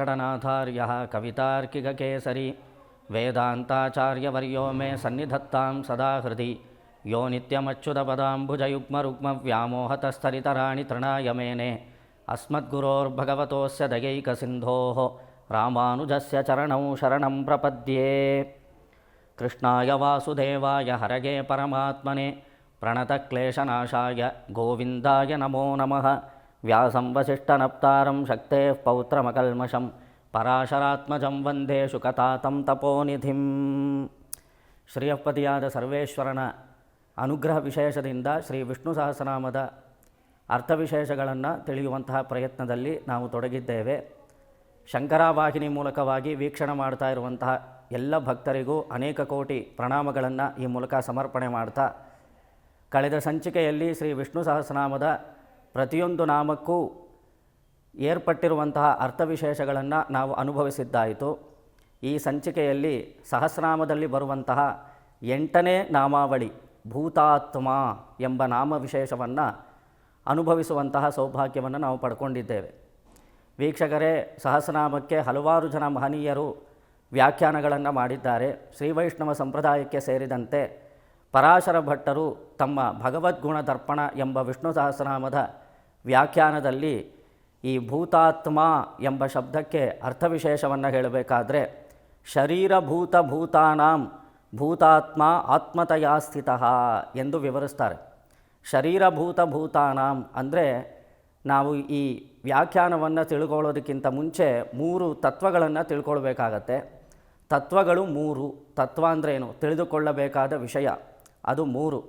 वेङ्कटनाथार्यः कवितार्किककेसरी वेदान्ताचार्यवर्यो मे सन्निधत्तां सदा हृदि यो नित्यमच्युतपदाम्बुजयुग्मरुग्मव्यामोहतस्तरितराणि तृणाय मेने अस्मद्गुरोर्भगवतोऽस्य दयैकसिन्धोः रामानुजस्य चरणौ शरणं प्रपद्ये। कृष्णाय वासुदेवाय हरगे परमात्मने प्रणतक्लेशनाशाय गोविन्दाय नमो नमः व्यासं वसिष्ठनप्तारं शक्तेः पौत्रमकल्मषं ಪರಾಶರಾತ್ಮಜಂ ವಂದೇ ಶುಕತಾತಂ ತಪೋನಿಧಿಂ ಶ್ರೀಯಪ್ಪತಿಯಾದ ಸರ್ವೇಶ್ವರನ ಅನುಗ್ರಹ ವಿಶೇಷದಿಂದ ಶ್ರೀ ವಿಷ್ಣು ಸಹಸ್ರನಾಮದ ಅರ್ಥವಿಶೇಷಗಳನ್ನು ತಿಳಿಯುವಂತಹ ಪ್ರಯತ್ನದಲ್ಲಿ ನಾವು ತೊಡಗಿದ್ದೇವೆ ಶಂಕರಾವಾಹಿನಿ ಮೂಲಕವಾಗಿ ವೀಕ್ಷಣೆ ಮಾಡ್ತಾ ಇರುವಂತಹ ಎಲ್ಲ ಭಕ್ತರಿಗೂ ಅನೇಕ ಕೋಟಿ ಪ್ರಣಾಮಗಳನ್ನು ಈ ಮೂಲಕ ಸಮರ್ಪಣೆ ಮಾಡ್ತಾ ಕಳೆದ ಸಂಚಿಕೆಯಲ್ಲಿ ಶ್ರೀ ವಿಷ್ಣು ಸಹಸ್ರನಾಮದ ಪ್ರತಿಯೊಂದು ನಾಮಕ್ಕೂ ಏರ್ಪಟ್ಟಿರುವಂತಹ ಅರ್ಥವಿಶೇಷಗಳನ್ನು ನಾವು ಅನುಭವಿಸಿದ್ದಾಯಿತು. ಈ ಸಂಚಿಕೆಯಲ್ಲಿ ಸಹಸ್ರನಾಮದಲ್ಲಿ ಬರುವಂತಹ ಎಂಟನೇ ನಾಮಾವಳಿ ಭೂತಾತ್ಮ ಎಂಬ ನಾಮ ವಿಶೇಷವನ್ನು ಅನುಭವಿಸುವಂತಹ ಸೌಭಾಗ್ಯವನ್ನು ನಾವು ಪಡ್ಕೊಂಡಿದ್ದೇವೆ. ವೀಕ್ಷಕರೇ, ಸಹಸ್ರನಾಮಕ್ಕೆ ಹಲವಾರು ಜನ ಮಹನೀಯರು ವ್ಯಾಖ್ಯಾನಗಳನ್ನು ಮಾಡಿದ್ದಾರೆ. ಶ್ರೀವೈಷ್ಣವ ಸಂಪ್ರದಾಯಕ್ಕೆ ಸೇರಿದಂತೆ ಪರಾಶರ ಭಟ್ಟರು ತಮ್ಮ ಭಗವದ್ಗುಣ ದರ್ಪಣ ಎಂಬ ವಿಷ್ಣು ಸಹಸ್ರನಾಮದ ವ್ಯಾಖ್ಯಾನದಲ್ಲಿ ಈ ಭೂತಾತ್ಮ ಎಂಬ ಶಬ್ದಕ್ಕೆ ಅರ್ಥವಿಶೇಷವನ್ನು ಹೇಳಬೇಕಾದ್ರೆ ಶರೀರಭೂತ ಭೂತಾನಾಂ ಭೂತಾತ್ಮ ಆತ್ಮತಯಾ ಸ್ಥಿತಃ ಎಂದು ವಿವರಿಸ್ತಾರೆ. ಶರೀರಭೂತ ಭೂತಾನಾಂ ಅಂದರೆ ನಾವು ಈ ವ್ಯಾಖ್ಯಾನವನ್ನು ತಿಳ್ಕೊಳ್ಳೋದಕ್ಕಿಂತ ಮುಂಚೆ ಮೂರು ತತ್ವಗಳನ್ನು ತಿಳ್ಕೊಳ್ಬೇಕಾಗತ್ತೆ. ತತ್ವಗಳು ಮೂರು, ತತ್ವ ಅಂದ್ರೇನು ತಿಳಿದುಕೊಳ್ಳಬೇಕಾದ ವಿಷಯ. ಅದು ಮೂರು.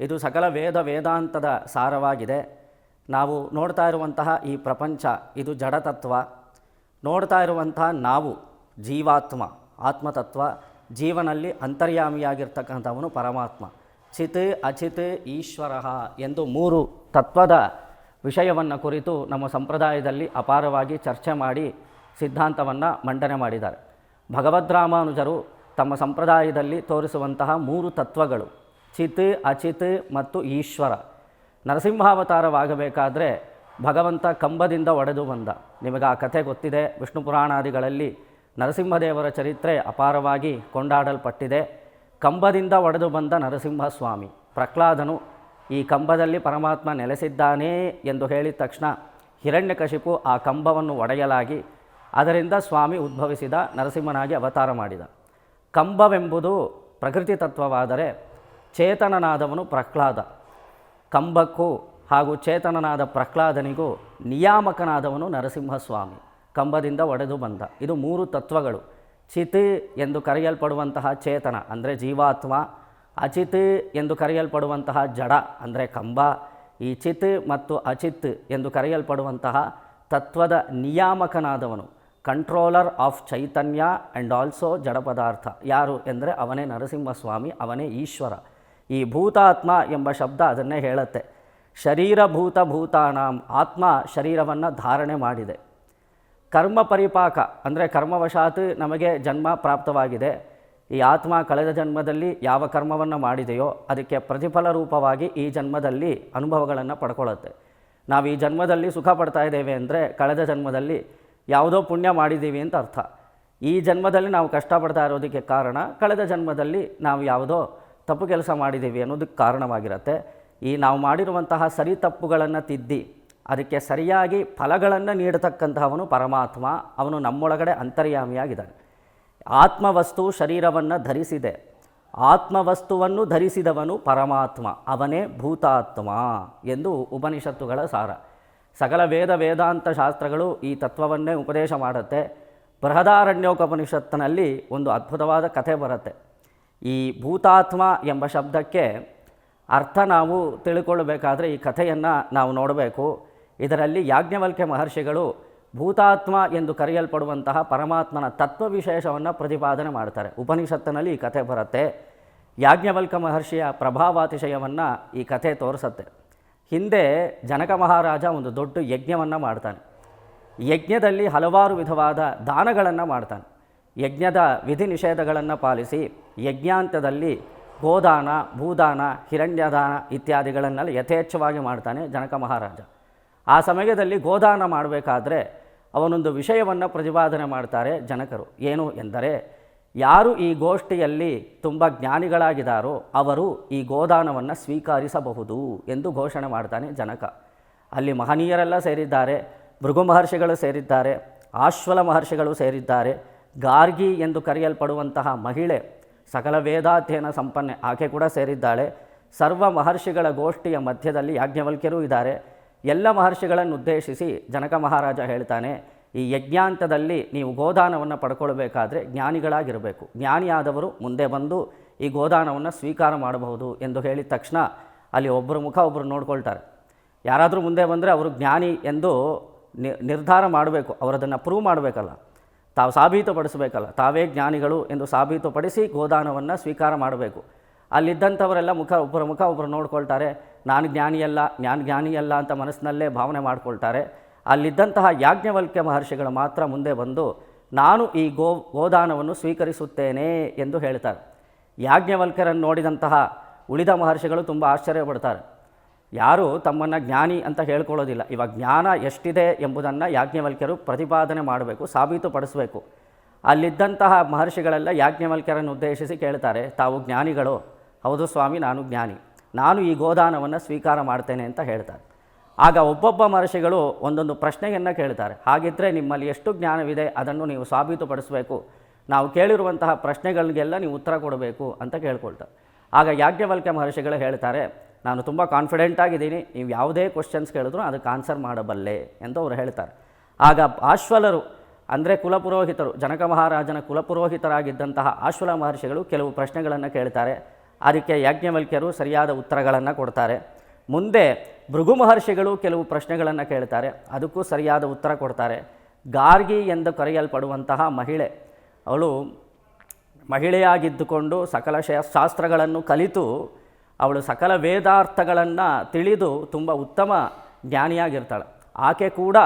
ಇದು ಸಕಲ ವೇದ ವೇದಾಂತದ ಸಾರವಾಗಿದೆ. ನಾವು ನೋಡ್ತಾ ಇರುವಂತಹ ಈ ಪ್ರಪಂಚ, ಇದು ಜಡತತ್ವ. ನೋಡ್ತಾ ಇರುವಂತಹ ನಾವು ಜೀವಾತ್ಮ, ಆತ್ಮತತ್ವ, ಜೀವನಲ್ಲಿ ಅಂತರ್ಯಾಮಿಯಾಗಿರ್ತಕ್ಕಂಥವನು ಪರಮಾತ್ಮ. ಚಿತ್ ಅಚಿತ್ ಈಶ್ವರ ಎಂದು ಮೂರು ತತ್ವದ ವಿಷಯವನ್ನು ಕುರಿತು ನಮ್ಮ ಸಂಪ್ರದಾಯದಲ್ಲಿ ಅಪಾರವಾಗಿ ಚರ್ಚೆ ಮಾಡಿ ಸಿದ್ಧಾಂತವನ್ನು ಮಂಡನೆ ಮಾಡಿದ್ದಾರೆ. ಭಗವದ್ರಾಮಾನುಜರು ತಮ್ಮ ಸಂಪ್ರದಾಯದಲ್ಲಿ ತೋರಿಸುವಂತಹ ಮೂರು ತತ್ವಗಳು, ಚಿತ್ ಅಚಿತ್ ಮತ್ತು ಈಶ್ವರ. ನರಸಿಂಹಾವತಾರವಾಗಬೇಕಾದ್ರೆ ಭಗವಂತ ಕಂಬದಿಂದ ಒಡೆದು ಬಂದ. ನಿಮಗೆ ಆ ಕಥೆ ಗೊತ್ತಿದೆ. ವಿಷ್ಣು ಪುರಾಣಾದಿಗಳಲ್ಲಿ ನರಸಿಂಹದೇವರ ಚರಿತ್ರೆ ಅಪಾರವಾಗಿ ಕೊಂಡಾಡಲ್ಪಟ್ಟಿದೆ. ಕಂಬದಿಂದ ಒಡೆದು ಬಂದ ನರಸಿಂಹಸ್ವಾಮಿ, ಪ್ರಹ್ಲಾದನು ಈ ಕಂಬದಲ್ಲಿ ಪರಮಾತ್ಮ ನೆಲೆಸಿದ್ದಾನೆ ಎಂದು ಹೇಳಿದ ತಕ್ಷಣ ಹಿರಣ್ಯಕಶಿಪು ಆ ಕಂಬವನ್ನು ಒಡೆಯಲಾಗಿ ಅದರಿಂದ ಸ್ವಾಮಿ ಉದ್ಭವಿಸಿದ ನರಸಿಂಹನಾಗಿ ಅವತಾರ ಮಾಡಿದ. ಕಂಬವೆಂಬುದು ಪ್ರಕೃತಿ ತತ್ವವಾದರೆ ಚೇತನನಾದವನು ಪ್ರಹ್ಲಾದ. ಕಂಬಕ್ಕೂ ಹಾಗೂ ಚೇತನನಾದ ಪ್ರಹ್ಲಾದನಿಗೂ ನಿಯಾಮಕನಾದವನು ನರಸಿಂಹಸ್ವಾಮಿ. ಕಂಬದಿಂದ ಒಡೆದು ಬಂದ. ಇದು ಮೂರು ತತ್ವಗಳು. ಚಿತ್ ಎಂದು ಕರೆಯಲ್ಪಡುವಂತಹ ಚೇತನ, ಅಂದರೆ ಜೀವಾತ್ಮ. ಅಚಿತ್ ಎಂದು ಕರೆಯಲ್ಪಡುವಂತಹ ಜಡ, ಅಂದರೆ ಕಂಬ. ಈ ಚಿತ್ ಮತ್ತು ಅಚಿತ್ ಎಂದು ಕರೆಯಲ್ಪಡುವಂತಹ ತತ್ವದ ನಿಯಾಮಕನಾದವನು. ಕಂಟ್ರೋಲರ್ ಆಫ್ ಚೈತನ್ಯ ಆ್ಯಂಡ್ ಆಲ್ಸೋ ಜಡ ಪದಾರ್ಥ ಯಾರು? ಎಂದರೆ ಅವನೇ ನರಸಿಂಹಸ್ವಾಮಿ, ಅವನೇ ಈಶ್ವರ. ಈ ಭೂತಾತ್ಮ ಎಂಬ ಶಬ್ದ ಅದನ್ನೇ ಹೇಳುತ್ತೆ. ಶರೀರಭೂತ ಭೂತಾನಾಂ ಆತ್ಮ ಶರೀರವನ್ನು ಧಾರಣೆ ಮಾಡಿದೆ. ಕರ್ಮ ಪರಿಪಾಕ ಅಂದರೆ ಕರ್ಮವಶಾತ್ ನಮಗೆ ಜನ್ಮ ಪ್ರಾಪ್ತವಾಗಿದೆ. ಈ ಆತ್ಮ ಕಳೆದ ಜನ್ಮದಲ್ಲಿ ಯಾವ ಕರ್ಮವನ್ನು ಮಾಡಿದೆಯೋ ಅದಕ್ಕೆ ಪ್ರತಿಫಲ ರೂಪವಾಗಿ ಈ ಜನ್ಮದಲ್ಲಿ ಅನುಭವಗಳನ್ನು ಪಡ್ಕೊಳ್ಳುತ್ತೆ. ನಾವು ಈ ಜನ್ಮದಲ್ಲಿ ಸುಖ ಪಡ್ತಾ ಇದ್ದೇವೆ ಅಂದರೆ ಕಳೆದ ಜನ್ಮದಲ್ಲಿ ಯಾವುದೋ ಪುಣ್ಯ ಮಾಡಿದ್ದೀವಿ ಅಂತ ಅರ್ಥ. ಈ ಜನ್ಮದಲ್ಲಿ ನಾವು ಕಷ್ಟಪಡ್ತಾ ಇರೋದಕ್ಕೆ ಕಾರಣ ಕಳೆದ ಜನ್ಮದಲ್ಲಿ ನಾವು ಯಾವುದೋ ತಪ್ಪು ಕೆಲಸ ಮಾಡಿದ್ದೀವಿ ಅನ್ನೋದಕ್ಕೆ ಕಾರಣವಾಗಿರುತ್ತೆ. ಈ ನಾವು ಮಾಡಿರುವಂತಹ ಸರಿ ತಪ್ಪುಗಳನ್ನು ತಿದ್ದಿ, ಅದಕ್ಕೆ ಸರಿಯಾಗಿ ಫಲಗಳನ್ನು ನೀಡತಕ್ಕಂತಹವನು ಪರಮಾತ್ಮ, ಅವನು ನಮ್ಮೊಳಗಡೆ ಅಂತರ್ಯಾಮಿಯಾಗಿದ್ದಾನೆ. ಆತ್ಮವಸ್ತು ಶರೀರವನ್ನು ಧರಿಸಿದೆ. ಆತ್ಮವಸ್ತುವನ್ನು ಧರಿಸಿದವನು ಪರಮಾತ್ಮ, ಅವನೇ ಭೂತಾತ್ಮ ಎಂದು ಉಪನಿಷತ್ತುಗಳ ಸಾರ. ಸಕಲ ವೇದ ವೇದಾಂತ ಶಾಸ್ತ್ರಗಳು ಈ ತತ್ವವನ್ನೇ ಉಪದೇಶ ಮಾಡುತ್ತೆ. ಬೃಹದಾರಣ್ಯೋಪನಿಷತ್ತಿನಲ್ಲಿ ಒಂದು ಅದ್ಭುತವಾದ ಕಥೆ ಬರುತ್ತೆ. ಈ ಭೂತಾತ್ಮ ಎಂಬ ಶಬ್ದಕ್ಕೆ ಅರ್ಥ ನಾವು ತಿಳ್ಕೊಳ್ಬೇಕಾದ್ರೆ ಈ ಕಥೆಯನ್ನು ನಾವು ನೋಡಬೇಕು. ಇದರಲ್ಲಿ ಯಾಜ್ಞವಲ್ಕ್ಯ ಮಹರ್ಷಿಗಳು ಭೂತಾತ್ಮ ಎಂದು ಕರೆಯಲ್ಪಡುವಂತಹ ಪರಮಾತ್ಮನ ತತ್ವ ವಿಶೇಷವನ್ನು ಪ್ರತಿಪಾದನೆ ಮಾಡ್ತಾರೆ. ಉಪನಿಷತ್ತಿನಲ್ಲಿ ಈ ಕಥೆ ಬರುತ್ತೆ. ಯಾಜ್ಞವಲ್ಕ ಮಹರ್ಷಿಯ ಪ್ರಭಾವಾತಿಶಯವನ್ನು ಈ ಕಥೆ ತೋರಿಸುತ್ತೆ. ಹಿಂದೆ ಜನಕ ಮಹಾರಾಜ ಒಂದು ದೊಡ್ಡ ಯಜ್ಞವನ್ನು ಮಾಡ್ತಾನೆ. ಯಜ್ಞದಲ್ಲಿ ಹಲವಾರು ವಿಧವಾದ ದಾನಗಳನ್ನು ಮಾಡ್ತಾನೆ. ಯಜ್ಞದ ವಿಧಿ ನಿಷೇಧಗಳನ್ನು ಪಾಲಿಸಿ ಯಜ್ಞಾಂತದಲ್ಲಿ ಗೋದಾನ, ಭೂದಾನ, ಹಿರಣ್ಯದಾನ ಇತ್ಯಾದಿಗಳನ್ನೆಲ್ಲ ಯಥೇಚ್ಛವಾಗಿ ಮಾಡ್ತಾನೆ ಜನಕ ಮಹಾರಾಜ. ಆ ಸಮಯದಲ್ಲಿ ಗೋದಾನ ಮಾಡಬೇಕಾದ್ರೆ ಅವನೊಂದು ವಿಷಯವನ್ನು ಪ್ರತಿಪಾದನೆ ಮಾಡ್ತಾರೆ ಜನಕರು. ಏನು ಎಂದರೆ, ಯಾರು ಈ ಗೋಷ್ಠಿಯಲ್ಲಿ ತುಂಬ ಜ್ಞಾನಿಗಳಾಗಿದ್ದಾರೋ ಅವರು ಈ ಗೋದಾನವನ್ನು ಸ್ವೀಕರಿಸಬಹುದು ಎಂದು ಘೋಷಣೆ ಮಾಡ್ತಾನೆ ಜನಕ. ಅಲ್ಲಿ ಮಹನೀಯರೆಲ್ಲ ಸೇರಿದ್ದಾರೆ, ಭೃಗು ಮಹರ್ಷಿಗಳು ಸೇರಿದ್ದಾರೆ, ಆಶ್ವಲ ಮಹರ್ಷಿಗಳು ಸೇರಿದ್ದಾರೆ. ಗಾರ್ಗಿ ಎಂದು ಕರೆಯಲ್ಪಡುವಂತಹ ಮಹಿಳೆ ಸಕಲ ವೇದಾಧ್ಯಯನ ಸಂಪನ್ನೆ ಆಕೆ ಕೂಡ ಸೇರಿದ್ದಾಳೆ. ಸರ್ವ ಮಹರ್ಷಿಗಳ ಗೋಷ್ಠಿಯ ಮಧ್ಯದಲ್ಲಿ ಯಾಜ್ಞವಲ್ಕ್ಯರೂ ಇದ್ದಾರೆ. ಎಲ್ಲ ಮಹರ್ಷಿಗಳನ್ನು ಉದ್ದೇಶಿಸಿ ಜನಕ ಮಹಾರಾಜ ಹೇಳ್ತಾನೆ, ಈ ಯಜ್ಞಾಂತದಲ್ಲಿ ನೀವು ಗೋದಾನವನ್ನು ಪಡ್ಕೊಳ್ಬೇಕಾದ್ರೆ ಜ್ಞಾನಿಗಳಾಗಿರಬೇಕು. ಜ್ಞಾನಿಯಾದವರು ಮುಂದೆ ಬಂದು ಈ ಗೋದಾನವನ್ನು ಸ್ವೀಕಾರ ಮಾಡಬಹುದು ಎಂದು ಹೇಳಿದ ತಕ್ಷಣ ಅಲ್ಲಿ ಒಬ್ಬರು ಮುಖ ಒಬ್ಬರು ನೋಡ್ಕೊಳ್ತಾರೆ. ಯಾರಾದರೂ ಮುಂದೆ ಬಂದರೆ ಅವರು ಜ್ಞಾನಿ ಎಂದು ನಿರ್ಧಾರ ಮಾಡಬೇಕು. ಅವರದನ್ನು ಪ್ರೂವ್ ಮಾಡಬೇಕಲ್ಲ. ತಾವು ಸಾಬೀತುಪಡಿಸಬೇಕಲ್ಲ. ತಾವೇ ಜ್ಞಾನಿಗಳು ಎಂದು ಸಾಬೀತುಪಡಿಸಿ ಗೋದಾನವನ್ನು ಸ್ವೀಕಾರ ಮಾಡಬೇಕು. ಅಲ್ಲಿದ್ದಂಥವರೆಲ್ಲ ಮುಖ ಒಬ್ಬರ ಮುಖ ಒಬ್ಬರು ನೋಡ್ಕೊಳ್ತಾರೆ. ನಾನು ಜ್ಞಾನಿಯಲ್ಲ ನಾನು ಜ್ಞಾನಿಯಲ್ಲ ಅಂತ ಮನಸ್ಸಿನಲ್ಲೇ ಭಾವನೆ ಮಾಡ್ಕೊಳ್ತಾರೆ. ಅಲ್ಲಿದ್ದಂತಹ ಯಾಜ್ಞವಲ್ಕ್ಯ ಮಹರ್ಷಿಗಳು ಮಾತ್ರ ಮುಂದೆ ಬಂದು, ನಾನು ಈ ಗೋ, ಗೋದಾನವನ್ನು ಸ್ವೀಕರಿಸುತ್ತೇನೆ ಎಂದು ಹೇಳ್ತಾರೆ. ಯಾಜ್ಞವಲ್ಕ್ಯರನ್ನು ನೋಡಿದಂತಹ ಉಳಿದ ಮಹರ್ಷಿಗಳು ತುಂಬ ಆಶ್ಚರ್ಯಪಡ್ತಾರೆ. ಯಾರು ತಮ್ಮನ್ನು ಜ್ಞಾನಿ ಅಂತ ಹೇಳ್ಕೊಳ್ಳೋದಿಲ್ಲ. ಇವಾಗ ಜ್ಞಾನ ಎಷ್ಟಿದೆ ಎಂಬುದನ್ನು ಯಾಜ್ಞವಲ್ಕ್ಯರು ಪ್ರತಿಪಾದನೆ ಮಾಡಬೇಕು ಸಾಬೀತುಪಡಿಸಬೇಕು ಅಲ್ಲಿದ್ದಂತಹ ಮಹರ್ಷಿಗಳೆಲ್ಲ ಯಾಜ್ಞವಲ್ಕ್ಯರನ್ನು ಉದ್ದೇಶಿಸಿ ಕೇಳ್ತಾರೆ, ತಾವು ಜ್ಞಾನಿಗಳು? ಹೌದು ಸ್ವಾಮಿ, ನಾನು ಜ್ಞಾನಿ. ನಾನು ಈ ಗೋದಾನವನ್ನು ಸ್ವೀಕಾರ ಮಾಡ್ತೇನೆ ಅಂತ ಹೇಳ್ತಾರೆ. ಆಗ ಒಬ್ಬೊಬ್ಬ ಮಹರ್ಷಿಗಳು ಒಂದೊಂದು ಪ್ರಶ್ನೆಯನ್ನು ಕೇಳ್ತಾರೆ. ಹಾಗಿದ್ದರೆ ನಿಮ್ಮಲ್ಲಿ ಎಷ್ಟು ಜ್ಞಾನವಿದೆ ಅದನ್ನು ನೀವು ಸಾಬೀತುಪಡಿಸಬೇಕು ನಾವು ಕೇಳಿರುವಂತಹ ಪ್ರಶ್ನೆಗಳಿಗೆಲ್ಲ ನೀವು ಉತ್ತರ ಕೊಡಬೇಕು ಅಂತ ಕೇಳ್ಕೊಳ್ತಾರೆ. ಆಗ ಯಾಜ್ಞವಲ್ಕ್ಯ ಮಹರ್ಷಿಗಳು ಹೇಳ್ತಾರೆ ನಾನು ತುಂಬ ಕಾನ್ಫಿಡೆಂಟ್ ಆಗಿದ್ದೀನಿ, ನೀವು ಯಾವುದೇ ಕ್ವಶನ್ಸ್ ಕೇಳಿದ್ರು ಅದಕ್ಕೆ ಆನ್ಸರ್ ಮಾಡಬಲ್ಲೆ ಎಂದು ಅವರು ಹೇಳ್ತಾರೆ. ಆಗ ಆಶ್ವಲರು ಅಂದರೆ ಕುಲಪುರೋಹಿತರು, ಜನಕ ಮಹಾರಾಜನ ಕುಲಪುರೋಹಿತರಾಗಿದ್ದಂತಹ ಆಶ್ವಲ ಮಹರ್ಷಿಗಳು ಕೆಲವು ಪ್ರಶ್ನೆಗಳನ್ನು ಕೇಳ್ತಾರೆ. ಅದಕ್ಕೆ ಯಾಜ್ಞವಲ್ಕ್ಯರು ಸರಿಯಾದ ಉತ್ತರಗಳನ್ನು ಕೊಡ್ತಾರೆ. ಮುಂದೆ ಭೃಗು ಮಹರ್ಷಿಗಳು ಕೆಲವು ಪ್ರಶ್ನೆಗಳನ್ನು ಕೇಳ್ತಾರೆ. ಅದಕ್ಕೂ ಸರಿಯಾದ ಉತ್ತರ ಕೊಡ್ತಾರೆ. ಗಾರ್ಗಿ ಎಂದು ಕರೆಯಲ್ಪಡುವಂತಹ ಮಹಿಳೆ, ಅವಳು ಮಹಿಳೆಯಾಗಿದ್ದುಕೊಂಡು ಸಕಲ ಶಾಸ್ತ್ರಗಳನ್ನು ಕಲಿತು ಅವಳು ಸಕಲ ವೇದಾರ್ಥಗಳನ್ನು ತಿಳಿದು ತುಂಬ ಉತ್ತಮ ಜ್ಞಾನಿಯಾಗಿರ್ತಾಳೆ. ಆಕೆ ಕೂಡ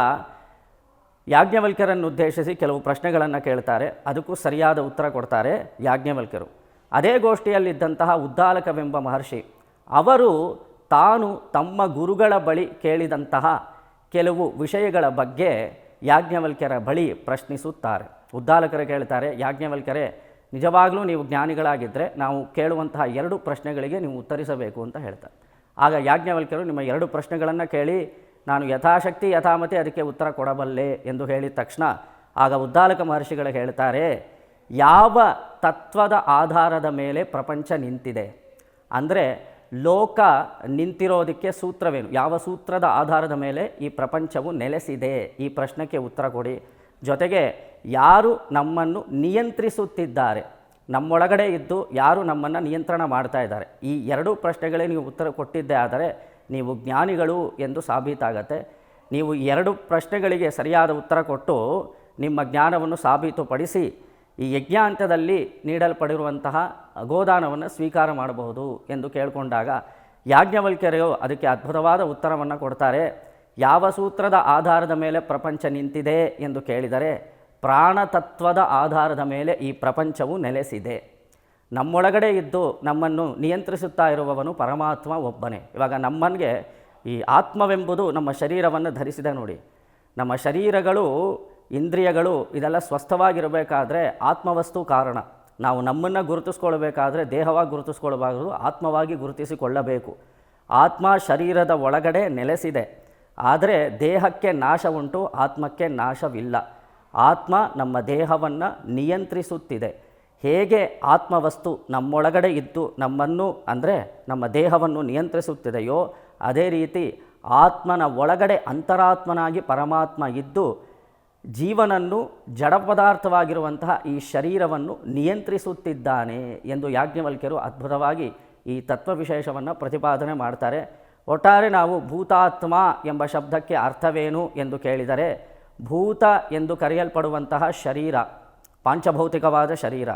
ಯಾಜ್ಞವಲ್ಕ್ಯರನ್ನು ಉದ್ದೇಶಿಸಿ ಕೆಲವು ಪ್ರಶ್ನೆಗಳನ್ನು ಕೇಳ್ತಾರೆ. ಅದಕ್ಕೂ ಸರಿಯಾದ ಉತ್ತರ ಕೊಡ್ತಾರೆ ಯಾಜ್ಞವಲ್ಕ್ಯರು. ಅದೇ ಗೋಷ್ಠಿಯಲ್ಲಿದ್ದಂತಹ ಉದ್ದಾಲಕವೆಂಬ ಮಹರ್ಷಿ, ಅವರು ತಾನು ತಮ್ಮ ಗುರುಗಳ ಬಳಿ ಕೇಳಿದಂತಹ ಕೆಲವು ವಿಷಯಗಳ ಬಗ್ಗೆ ಯಾಜ್ಞವಲ್ಕ್ಯರ ಬಳಿ ಪ್ರಶ್ನಿಸುತ್ತಾರೆ. ಉದ್ದಾಲಕರು ಕೇಳ್ತಾರೆ, ಯಾಜ್ಞವಲ್ಕ್ಯರೇ ನಿಜವಾಗಲೂ ನೀವು ಜ್ಞಾನಿಗಳಾಗಿದ್ದರೆ ನಾವು ಕೇಳುವಂತಹ ಎರಡು ಪ್ರಶ್ನೆಗಳಿಗೆ ನೀವು ಉತ್ತರಿಸಬೇಕು ಅಂತ ಹೇಳ್ತಾರೆ. ಆಗ ಯಾಜ್ಞವಲ್ಕ್ಯರು ನಿಮ್ಮ ಎರಡು ಪ್ರಶ್ನೆಗಳನ್ನು ಕೇಳಿ, ನಾನು ಯಥಾಶಕ್ತಿ, ಯಥಾಮತಿ ಅದಕ್ಕೆ ಉತ್ತರ ಕೊಡಬಲ್ಲೆ ಎಂದು ಹೇಳಿದ ತಕ್ಷಣ ಆಗ ಉದ್ದಾಲಕ ಮಹರ್ಷಿಗಳು ಹೇಳ್ತಾರೆ, ಯಾವ ತತ್ವದ ಆಧಾರದ ಮೇಲೆ ಪ್ರಪಂಚ ನಿಂತಿದೆ? ಅಂದರೆ ಲೋಕ ನಿಂತಿರೋದಕ್ಕೆ ಸೂತ್ರವೇನು? ಯಾವ ಸೂತ್ರದ ಆಧಾರದ ಮೇಲೆ ಈ ಪ್ರಪಂಚವು ನೆಲೆಸಿದೆ? ಈ ಪ್ರಶ್ನೆಗೆ ಉತ್ತರ ಕೊಡಿ. ಜೊತೆಗೆ ಯಾರು ನಮ್ಮನ್ನು ನಿಯಂತ್ರಿಸುತ್ತಿದ್ದಾರೆ, ನಮ್ಮೊಳಗಡೆ ಇದ್ದು ಯಾರು ನಮ್ಮನ್ನು ನಿಯಂತ್ರಣ ಮಾಡ್ತಾ ಇದ್ದಾರೆ? ಈ ಎರಡೂ ಪ್ರಶ್ನೆಗಳೇ ನೀವು ಉತ್ತರ ಕೊಟ್ಟಿದ್ದೇ ಆದರೆ ನೀವು ಜ್ಞಾನಿಗಳು ಎಂದು ಸಾಬೀತಾಗತ್ತೆ. ನೀವು ಎರಡು ಪ್ರಶ್ನೆಗಳಿಗೆ ಸರಿಯಾದ ಉತ್ತರ ಕೊಟ್ಟು ನಿಮ್ಮ ಜ್ಞಾನವನ್ನು ಸಾಬೀತುಪಡಿಸಿ ಈ ಯಜ್ಞಾಂತದಲ್ಲಿ ನೀಡಲ್ಪಡಿರುವಂತಹ ಗೋದಾನವನ್ನು ಸ್ವೀಕಾರ ಮಾಡಬಹುದು ಎಂದು ಕೇಳಿಕೊಂಡಾಗ ಯಾಜ್ಞವಲ್ಕ್ಯರು ಅದಕ್ಕೆ ಅದ್ಭುತವಾದ ಉತ್ತರವನ್ನು ಕೊಡ್ತಾರೆ. ಯಾವ ಸೂತ್ರದ ಆಧಾರದ ಮೇಲೆ ಪ್ರಪಂಚ ನಿಂತಿದೆ ಎಂದು ಕೇಳಿದರೆ, ಪ್ರಾಣತತ್ವದ ಆಧಾರದ ಮೇಲೆ ಈ ಪ್ರಪಂಚವು ನೆಲೆಸಿದೆ. ನಮ್ಮೊಳಗಡೆ ಇದ್ದು ನಮ್ಮನ್ನು ನಿಯಂತ್ರಿಸುತ್ತಾ ಇರುವವನು ಪರಮಾತ್ಮ ಒಬ್ಬನೇ. ಇವಾಗ ನಮ್ಮನಿಗೆ ಈ ಆತ್ಮವೆಂಬುದು ನಮ್ಮ ಶರೀರವನ್ನು ಧರಿಸಿದೆ ನೋಡಿ. ನಮ್ಮ ಶರೀರಗಳು, ಇಂದ್ರಿಯಗಳು ಇದೆಲ್ಲ ಸ್ವಸ್ಥವಾಗಿರಬೇಕಾದ್ರೆ ಆತ್ಮವಸ್ತು ಕಾರಣ. ನಾವು ನಮ್ಮನ್ನು ಗುರುತಿಸ್ಕೊಳ್ಬೇಕಾದ್ರೆ ದೇಹವಾಗಿ ಗುರುತಿಸ್ಕೊಳ್ಬಾರ್ದು, ಆತ್ಮವಾಗಿ ಗುರುತಿಸಿಕೊಳ್ಳಬೇಕು. ಆತ್ಮ ಶರೀರದ ಒಳಗಡೆ ನೆಲೆಸಿದೆ. ಆದರೆ ದೇಹಕ್ಕೆ ನಾಶ ಉಂಟು ಆತ್ಮಕ್ಕೆ ನಾಶವಿಲ್ಲ. ಆತ್ಮ ನಮ್ಮ ದೇಹವನ್ನು ನಿಯಂತ್ರಿಸುತ್ತಿದೆ. ಹೇಗೆ ಆತ್ಮವಸ್ತು ನಮ್ಮೊಳಗಡೆ ಇದ್ದು ನಮ್ಮನ್ನು ಅಂದರೆ ನಮ್ಮ ದೇಹವನ್ನು ನಿಯಂತ್ರಿಸುತ್ತಿದೆಯೋ, ಅದೇ ರೀತಿ ಆತ್ಮನ ಒಳಗಡೆ ಅಂತರಾತ್ಮನಾಗಿ ಪರಮಾತ್ಮ ಇದ್ದು ಜೀವನನ್ನು ಜಡ ಪದಾರ್ಥವಾಗಿರುವಂತಹ ಈ ಶರೀರವನ್ನು ನಿಯಂತ್ರಿಸುತ್ತಿದ್ದಾನೆ ಎಂದು ಯಾಜ್ಞವಲ್ಕ್ಯರು ಅದ್ಭುತವಾಗಿ ಈ ತತ್ವ ವಿಶೇಷವನ್ನು ಪ್ರತಿಪಾದನೆ ಮಾಡ್ತಾರೆ. ಒಟ್ಟಾರೆ ನಾವು ಭೂತಾತ್ಮ ಎಂಬ ಶಬ್ದಕ್ಕೆ ಅರ್ಥವೇನು ಎಂದು ಕೇಳಿದರೆ, ಭೂತ ಎಂದು ಕರೆಯಲ್ಪಡುವಂತಹ ಶರೀರ, ಪಾಂಚಭೌತಿಕವಾದ ಶರೀರ,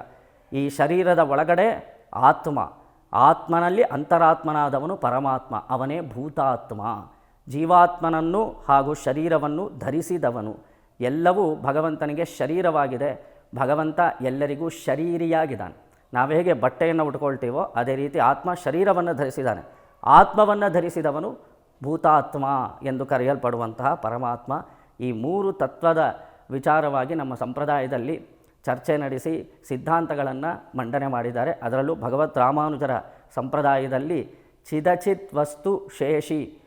ಈ ಶರೀರದ ಒಳಗಡೆ ಆತ್ಮ, ಆತ್ಮನಲ್ಲಿ ಅಂತರಾತ್ಮನಾದವನು ಪರಮಾತ್ಮ, ಅವನೇ ಭೂತಾತ್ಮ. ಜೀವಾತ್ಮನನ್ನು ಹಾಗೂ ಶರೀರವನ್ನು ಧರಿಸಿದವನು. ಎಲ್ಲವೂ ಭಗವಂತನಿಗೆ ಶರೀರವಾಗಿದೆ. ಭಗವಂತ ಎಲ್ಲರಿಗೂ ಶರೀರಿಯಾಗಿದ್ದಾನೆ. ನಾವು ಹೇಗೆ ಬಟ್ಟೆಯನ್ನು ಉಟ್ಕೊಳ್ತೀವೋ, ಅದೇ ರೀತಿ ಆತ್ಮ ಶರೀರವನ್ನು ಧರಿಸಿದ್ದಾನೆ. ಆತ್ಮವನ್ನು ಧರಿಸಿದವನು ಭೂತಾತ್ಮ ಎಂದು ಕರೆಯಲ್ಪಡುವಂತಹ ಪರಮಾತ್ಮ ಈ ಮೂರು ತತ್ವದ ವಿಚಾರವಾಗಿ ನಮ್ಮ ಸಂಪ್ರದಾಯದಲ್ಲಿ ಚರ್ಚೆ ನಡೆಸಿ ಸಿದ್ಧಾಂತಗಳನ್ನು ಮಂಡನೆ ಮಾಡಿದ್ದಾರೆ. ಅದರಲ್ಲೂ ಭಗವತ್ ರಾಮಾನುಜರ ಸಂಪ್ರದಾಯದಲ್ಲಿ ಚಿದಚಿತ್ ವಸ್ತು ಶೇಷಿ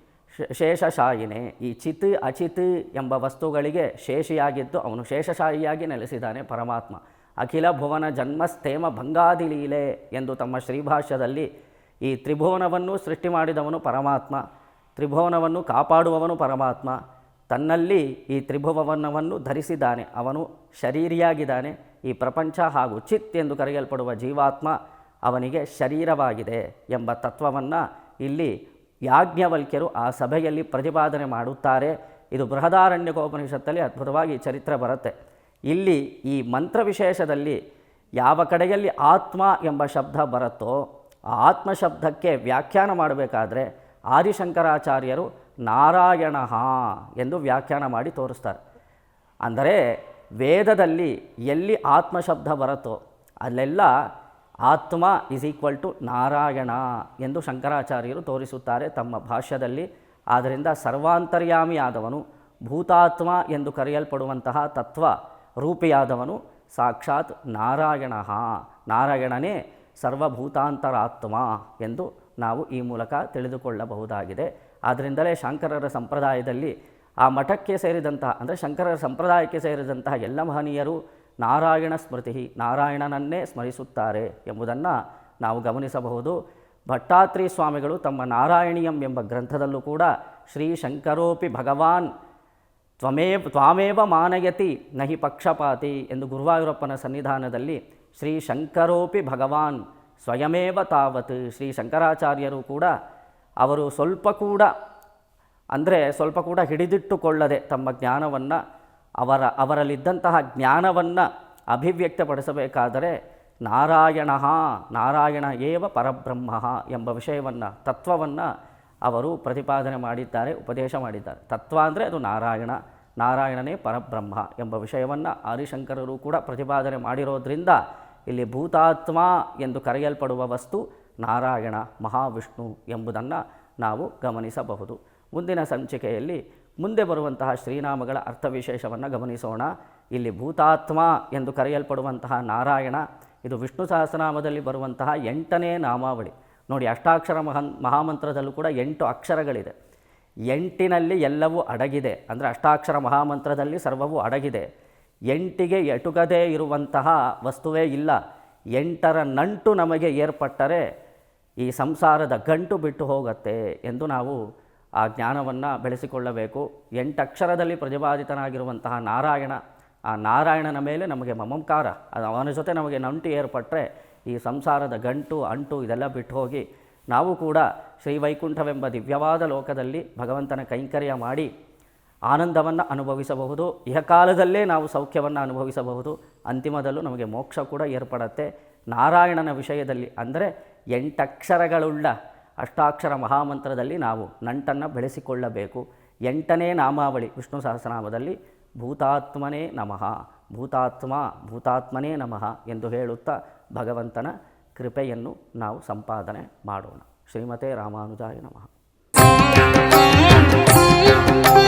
ಶೇಷಶಾಯಿನೇ. ಈ ಚಿತ್ ಅಚಿತ್ ಎಂಬ ವಸ್ತುಗಳಿಗೆ ಶೇಷಿಯಾಗಿದ್ದು ಅವನು ಶೇಷಶಾಹಿಯಾಗಿ ನೆಲೆಸಿದ್ದಾನೆ ಪರಮಾತ್ಮ. ಅಖಿಲ ಭುವನ ಜನ್ಮಸ್ಥೇಮ ಭಂಗಾದಿಲೀಲೆ ಎಂದು ತಮ್ಮ ಶ್ರೀಭಾಷ್ಯದಲ್ಲಿ ಈ ತ್ರಿಭುವನವನ್ನು ಸೃಷ್ಟಿ ಮಾಡಿದವನು ಪರಮಾತ್ಮ, ತ್ರಿಭುವನವನ್ನು ಕಾಪಾಡುವವನು ಪರಮಾತ್ಮ. ತನ್ನಲ್ಲಿ ಈ ತ್ರಿಭುವನವನ್ನು ಧರಿಸಿದ್ದಾನೆ. ಅವನು ಶರೀರಿಯಾಗಿದ್ದಾನೆ. ಈ ಪ್ರಪಂಚ ಹಾಗೂ ಚಿತ್ ಎಂದು ಕರೆಯಲ್ಪಡುವ ಜೀವಾತ್ಮ ಅವನಿಗೆ ಶರೀರವಾಗಿದೆ ಎಂಬ ತತ್ವವನ್ನು ಇಲ್ಲಿ ಯಾಜ್ಞವಲ್ಕ್ಯರು ಆ ಸಭೆಯಲ್ಲಿ ಪ್ರತಿಪಾದನೆ ಮಾಡುತ್ತಾರೆ. ಇದು ಬೃಹದಾರಣ್ಯಕೋಪನಿಷತ್ತಲ್ಲಿ ಅದ್ಭುತವಾಗಿ ಚರಿತ್ರೆ ಬರುತ್ತೆ. ಇಲ್ಲಿ ಈ ಮಂತ್ರ ವಿಶೇಷದಲ್ಲಿ ಯಾವ ಕಡೆಯಲ್ಲಿ ಆತ್ಮ ಎಂಬ ಶಬ್ದ ಬರುತ್ತೋ ಆ ಆತ್ಮ ಶಬ್ದಕ್ಕೆ ವ್ಯಾಖ್ಯಾನ ಮಾಡಬೇಕಾದ್ರೆ ಆದಿಶಂಕರಾಚಾರ್ಯರು ನಾರಾಯಣ ಎಂದು ವ್ಯಾಖ್ಯಾನ ಮಾಡಿ ತೋರಿಸ್ತಾರೆ. ಅಂದರೆ ವೇದದಲ್ಲಿ ಎಲ್ಲಿ ಆತ್ಮಶಬ್ದ ಬರುತ್ತೋ ಅಲ್ಲೆಲ್ಲ ಆತ್ಮ ಇಸ್ ಈಕ್ವಲ್ ಟು ನಾರಾಯಣ ಎಂದು ಶಂಕರಾಚಾರ್ಯರು ತೋರಿಸುತ್ತಾರೆ ತಮ್ಮ ಭಾಷ್ಯದಲ್ಲಿ. ಆದ್ದರಿಂದ ಸರ್ವಾಂತರ್ಯಾಮಿಯಾದವನು ಭೂತಾತ್ಮ ಎಂದು ಕರೆಯಲ್ಪಡುವಂತಹ ತತ್ವ ರೂಪಿಯಾದವನು ಸಾಕ್ಷಾತ್ ನಾರಾಯಣ. ನಾರಾಯಣನೇ ಸರ್ವಭೂತಾಂತರಾತ್ಮ ಎಂದು ನಾವು ಈ ಮೂಲಕ ತಿಳಿದುಕೊಳ್ಳಬಹುದಾಗಿದೆ. ಆದ್ದರಿಂದಲೇ ಶಂಕರರ ಸಂಪ್ರದಾಯದಲ್ಲಿ ಆ ಮಠಕ್ಕೆ ಸೇರಿದಂತಹ, ಅಂದರೆ ಶಂಕರರ ಸಂಪ್ರದಾಯಕ್ಕೆ ಸೇರಿದಂತಹ ಎಲ್ಲ ಮಹನೀಯರು ನಾರಾಯಣ ಸ್ಮೃತಿ, ನಾರಾಯಣನನ್ನೇ ಸ್ಮರಿಸುತ್ತಾರೆ ಎಂಬುದನ್ನು ನಾವು ಗಮನಿಸಬಹುದು. ಭಟ್ಟಾತ್ರಿ ಸ್ವಾಮಿಗಳು ತಮ್ಮ ನಾರಾಯಣೀಯಂ ಎಂಬ ಗ್ರಂಥದಲ್ಲೂ ಕೂಡ ಶ್ರೀ ಶಂಕರೋಪಿ ಭಗವಾನ್ ತ್ವಮೇ ತ್ವಾಮೇವ ಮಾನಯತಿ ನಹಿ ಪಕ್ಷಪಾತಿ ಎಂದು ಗುರುವಾಯೂರಪ್ಪನ ಸನ್ನಿಧಾನದಲ್ಲಿ ಶ್ರೀ ಶಂಕರೋಪಿ ಭಗವಾನ್ ಸ್ವಯಮೇವ ತಾವತ್. ಶ್ರೀ ಶಂಕರಾಚಾರ್ಯರು ಕೂಡ ಅವರು ಸ್ವಲ್ಪ ಕೂಡ, ಅಂದರೆ ಸ್ವಲ್ಪ ಕೂಡ ಹಿಡಿದಿಟ್ಟುಕೊಳ್ಳದೆ ತಮ್ಮ ಜ್ಞಾನವನ್ನು, ಅವರ, ಅವರಲ್ಲಿದ್ದಂತಹ ಜ್ಞಾನವನ್ನು ಅಭಿವ್ಯಕ್ತಪಡಿಸಬೇಕಾದರೆ ನಾರಾಯಣ ನಾರಾಯಣ ಏವ ಪರಬ್ರಹ್ಮ ಎಂಬ ವಿಷಯವನ್ನು, ತತ್ವವನ್ನು ಅವರು ಪ್ರತಿಪಾದನೆ ಮಾಡಿದ್ದಾರೆ, ಉಪದೇಶ ಮಾಡಿದ್ದಾರೆ. ತತ್ವ ಅಂದರೆ ಅದು ನಾರಾಯಣ, ನಾರಾಯಣನೇ ಪರಬ್ರಹ್ಮ ಎಂಬ ವಿಷಯವನ್ನು ಆದಿಶಂಕರರು ಕೂಡ ಪ್ರತಿಪಾದನೆ ಮಾಡಿರೋದ್ರಿಂದ ಇಲ್ಲಿ ಭೂತಾತ್ಮ ಎಂದು ಕರೆಯಲ್ಪಡುವ ವಸ್ತು ನಾರಾಯಣ, ಮಹಾವಿಷ್ಣು ಎಂಬುದನ್ನು ನಾವು ಗಮನಿಸಬಹುದು. ಮುಂದಿನ ಸಂಚಿಕೆಯಲ್ಲಿ ಮುಂದೆ ಬರುವಂತಹ ಶ್ರೀನಾಮಗಳ ಅರ್ಥವಿಶೇಷವನ್ನು ಗಮನಿಸೋಣ. ಇಲ್ಲಿ ಭೂತಾತ್ಮ ಎಂದು ಕರೆಯಲ್ಪಡುವಂತಹ ನಾರಾಯಣ, ಇದು ವಿಷ್ಣು ಸಹಸ್ರನಾಮದಲ್ಲಿ ಬರುವಂತಹ ಎಂಟನೇ ನಾಮಾವಳಿ. ನೋಡಿ, ಅಷ್ಟಾಕ್ಷರ ಮಹನ್, ಮಹಾಮಂತ್ರದಲ್ಲೂ ಕೂಡ ಎಂಟು ಅಕ್ಷರಗಳಿದೆ. ಎಂಟಿನಲ್ಲಿ ಎಲ್ಲವೂ ಅಡಗಿದೆ. ಅಂದರೆ ಅಷ್ಟಾಕ್ಷರ ಮಹಾಮಂತ್ರದಲ್ಲಿ ಸರ್ವವೂ ಅಡಗಿದೆ. ಎಂಟಿಗೆ ಎಟುಕದೇ ಇರುವಂತಹ ವಸ್ತುವೇ ಇಲ್ಲ. ಎಂಟರ ನಂಟು ನಮಗೆ ಏರ್ಪಟ್ಟರೆ ಈ ಸಂಸಾರದ ಗಂಟು ಬಿಟ್ಟು ಹೋಗತ್ತೆ ಎಂದು ನಾವು ಆ ಜ್ಞಾನವನ್ನು ಬೆಳೆಸಿಕೊಳ್ಳಬೇಕು. ಎಂಟಕ್ಷರದಲ್ಲಿ ಪ್ರತಿಪಾದಿತನಾಗಿರುವಂತಹ ನಾರಾಯಣ, ಆ ನಾರಾಯಣನ ಮೇಲೆ ನಮಗೆ ಮಮಂಕಾರ, ಅದು ಅವನ ಜೊತೆ ನಮಗೆ ನಂಟು ಏರ್ಪಟ್ಟರೆ ಈ ಸಂಸಾರದ ಗಂಟು, ಅಂಟು ಇದೆಲ್ಲ ಬಿಟ್ಟು ಹೋಗಿ ನಾವು ಕೂಡ ಶ್ರೀವೈಕುಂಠವೆಂಬ ದಿವ್ಯವಾದ ಲೋಕದಲ್ಲಿ ಭಗವಂತನ ಕೈಂಕರ್ಯ ಮಾಡಿ ಆನಂದವನ್ನು ಅನುಭವಿಸಬಹುದು. ಇಹಕಾಲದಲ್ಲೇ ನಾವು ಸೌಖ್ಯವನ್ನು ಅನುಭವಿಸಬಹುದು. ಅಂತಿಮದಲ್ಲೂ ನಮಗೆ ಮೋಕ್ಷ ಕೂಡ ಏರ್ಪಡತ್ತೆ. ನಾರಾಯಣನ ವಿಷಯದಲ್ಲಿ ಅಂದರೆ ಎಂಟಕ್ಷರಗಳುಳ್ಳ ಅಷ್ಟಾಕ್ಷರ ಮಹಾಮಂತ್ರದಲ್ಲಿ ನಾವು ನಂಟನ್ನು ಬೆಳೆಸಿಕೊಳ್ಳಬೇಕು. ಎಂಟನೇ ನಾಮಾವಳಿ ವಿಷ್ಣು ಸಹಸ್ರನಾಮದಲ್ಲಿ ಭೂತಾತ್ಮನೇ ನಮಃ, ಭೂತಾತ್ಮ, ಭೂತಾತ್ಮನೇ ನಮಃ ಎಂದು ಹೇಳುತ್ತಾ ಭಗವಂತನ ಕೃಪೆಯನ್ನು ನಾವು ಸಂಪಾದನೆ ಮಾಡೋಣ. ಶ್ರೀಮತೆ ರಾಮಾನುಜಾಯ ನಮಃ.